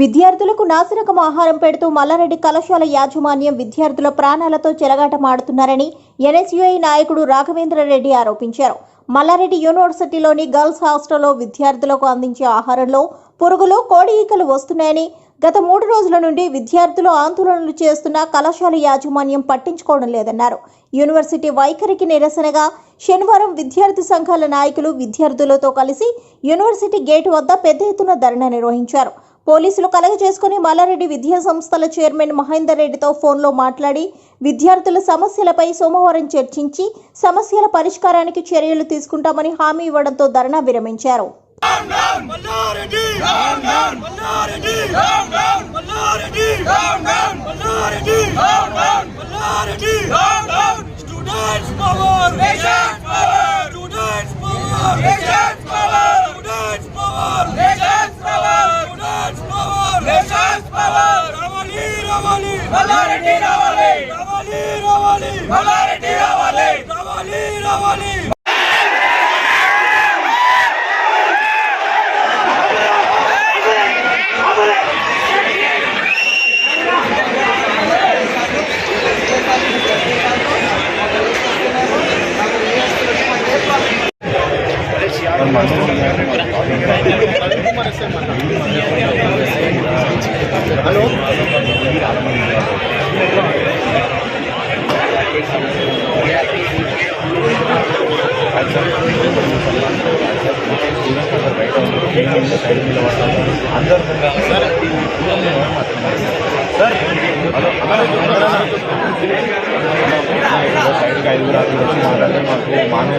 విద్యార్థులకు నాసిరకం ఆహారం పెడుతూ మల్లారెడ్డి కళాశాల యాజమాన్యం విద్యార్థుల ప్రాణాలతో చెలగాటమాడుతున్నారని ఎన్ఎస్యుఐ నాయకుడు రాఘవేంద్రరెడ్డి ఆరోపించారు. మల్లారెడ్డి యూనివర్సిటీలోని గర్ల్స్ హాస్టల్లో విద్యార్థులకు అందించే ఆహారంలో పురుగులు కోడి ఈకలు వస్తున్నాయని గత మూడు రోజుల నుండి విద్యార్థులు ఆందోళనలు చేస్తున్న కళాశాల యాజమాన్యం పట్టించుకోవడం లేదన్నారు. యూనివర్సిటీ వైఖరికి నిరసనగా శనివారం విద్యార్థి సంఘాల నాయకులు విద్యార్థులతో కలిసి యూనివర్సిటీ గేటు వద్ద పెద్ద ఎత్తున ధర్నా నిర్వహించారు. పోలీసులు కలగజేసుకుని మల్లారెడ్డి విద్యా సంస్థల చైర్మన్ మహేందర్ రెడ్డితో ఫోన్లో మాట్లాడి విద్యార్థుల సమస్యలపై సోమవారం చర్చించి సమస్యల పరిష్కారానికి చర్యలు తీసుకుంటామని హామీ ఇవ్వడంతో ధర్నా విరమించారు. మల్లారెడ్డి! మల్లారెడ్డి రావాలి రావాలి రావాలి మల్లారెడ్డి రావాలి రావాలి రావాలి అందరూ సైడ్కి ఐదుగురు ఆరుగురు వచ్చి మాట్లాడితే మాకు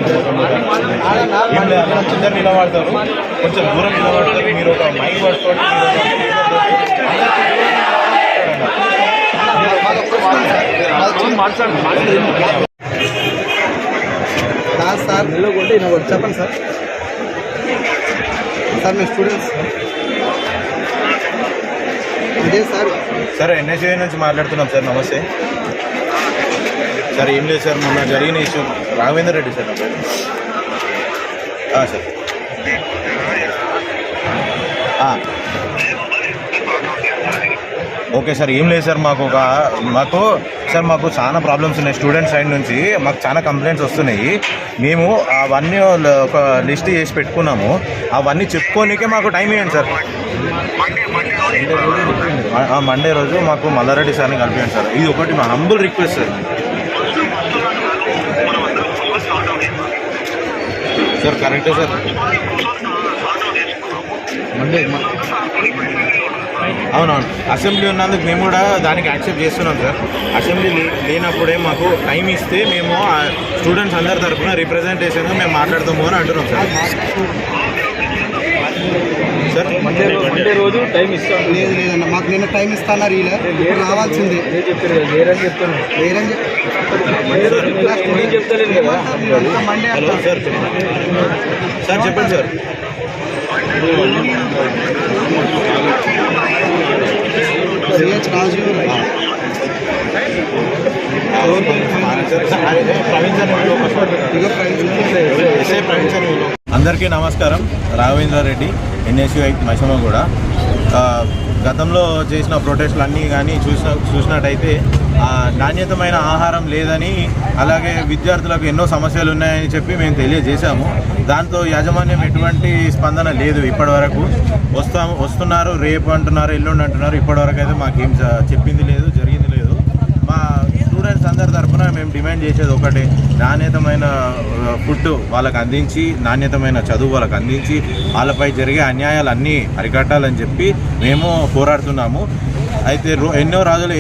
లేదు అక్కడ నిలబడతారు కొంచెం దూరం నిలబడతారు మీరు ఒక మైక్ పట్టుకోండి కాదు సార్ నిలబడి చెప్పండి సార్ సార్ మీ స్టూడెంట్స్ అదే సార్ సార్ ఎన్ఎస్ఏ నుంచి మాట్లాడుతున్నాం సార్ నమస్తే సార్ ఏం లేదు సార్ మొన్న జరిగిన issue. Raghavender Reddy sir sir. Okay sir ఏం లేదు సార్ మాకు ఒక మాకు సార్ మాకు చాలా ప్రాబ్లమ్స్ ఉన్నాయి. స్టూడెంట్స్ సైడ్ నుంచి మాకు చాలా కంప్లైంట్స్ వస్తున్నాయి. మేము అవన్నీ ఒక లిస్ట్ చేసి పెట్టుకున్నాము. అవన్నీ చెప్పుకోనికే మాకు టైం ఇవ్వండి సార్. మండే రోజు మాకు మల్లారెడ్డి సార్ని కలిపియండి సార్. ఇది ఒకటి మా హంబుల్ రిక్వెస్ట్ సార్. సార్ కరెక్టే సార్. అవునవును. అసెంబ్లీ ఉన్నందుకు మేము కూడా దానికి యాక్సెప్ట్ చేస్తున్నాం సార్. అసెంబ్లీ లేనప్పుడే మాకు టైం ఇస్తే మేము స్టూడెంట్స్ అందరి తరఫున రిప్రజెంటేషన్గా మేము మాట్లాడతాము అని అంటున్నాం సార్. సార్ మండే రోజు టైం ఇస్తాను లేదు లేదన్న మాకు నిన్న టైం ఇస్తాన్నారు ఇలా రావాల్సిందే. నేను చెప్పారు లేరని చెప్తాను వేరే చెప్తలేను కదా? హలో సార్ చెప్పండి. సార్ చెప్పండి సార్. అందరికీ నమస్కారం. రాఘవేంద్రారెడ్డి ఎన్ఎస్యుఐ మైసమ్మ కూడా ఆ, గతంలో చేసిన ప్రొటెస్ట్లు అన్నీ కానీ చూసిన చూసినట్టయితే నాణ్యతమైన ఆహారం లేదని అలాగే విద్యార్థులకు ఎన్నో సమస్యలు ఉన్నాయని చెప్పి మేము తెలియజేశాము. దాంతో యాజమాన్యం ఎటువంటి స్పందన లేదు ఇప్పటివరకు. వస్తాము వస్తున్నారు రేపు అంటున్నారు ఎల్లుండి అంటున్నారు ఇప్పటివరకు అయితే మాకేం చెప్పింది లేదు జరిగింది లేదు. మా స్టూడెంట్స్ అందరి తరఫున మేము డిమాండ్ చేసేది ఒకటే నాణ్యతమైన ఫుడ్ వాళ్ళకి అందించి నాణ్యతమైన చదువు వాళ్ళకి అందించి వాళ్ళపై జరిగే అన్యాయాలు అన్నీ అరికట్టాలని చెప్పి మేము పోరాడుతున్నాము. అయితే ఎన్నో రోజులు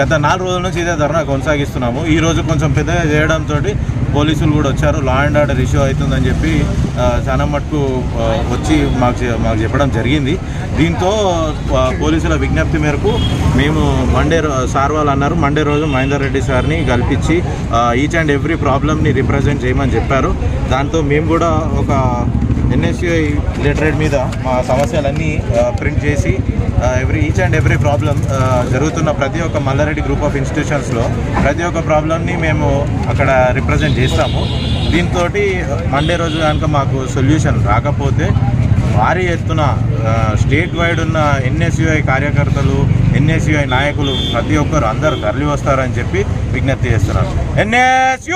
గత నాలుగు రోజుల నుంచి ఇదే ధర్నా కొనసాగిస్తున్నాము. ఈ రోజు కొంచెం పెద్దగా చేయడంతో పోలీసులు కూడా వచ్చారు. లా అండ్ ఆర్డర్ ఇష్యూ అవుతుందని చెప్పి చాలా మట్టుకు వచ్చి మాకు మాకు చెప్పడం జరిగింది. దీంతో పోలీసుల విజ్ఞప్తి మేరకు మేము మండే సార్ వాళ్ళు అన్నారు. మండే రోజు మహేందర్ రెడ్డి సార్ని కల్పించి ఈచ్ అండ్ ఎవ్రీ ప్రాబ్లమ్ని రిప్రజెంట్ చేయమని చెప్పారు. దాంతో మేము కూడా ఒక ఎన్ఎస్యుఐ లిటరేట్ మీద మా సమస్యలన్నీ ప్రింట్ చేసి every each and every problem జరుగుతున్న ప్రతి ఒక్క మల్లారెడ్డి గ్రూప్ ఆఫ్ ఇన్స్టిట్యూషన్స్లో ప్రతి ఒక్క ప్రాబ్లమ్ని మేము అక్కడ రిప్రజెంట్ చేస్తాము. దీంతో మండే రోజు కనుక మాకు సొల్యూషన్ రాకపోతే భారీ ఎత్తున స్టేట్ వైడ్ ఉన్న ఎన్ఎస్యుఐ కార్యకర్తలు ఎన్ఎస్యుఐ నాయకులు ప్రతి ఒక్కరు అందరూ తరలి వస్తారని చెప్పి విజ్ఞప్తి చేస్తున్నారు ఎన్ఎస్యు!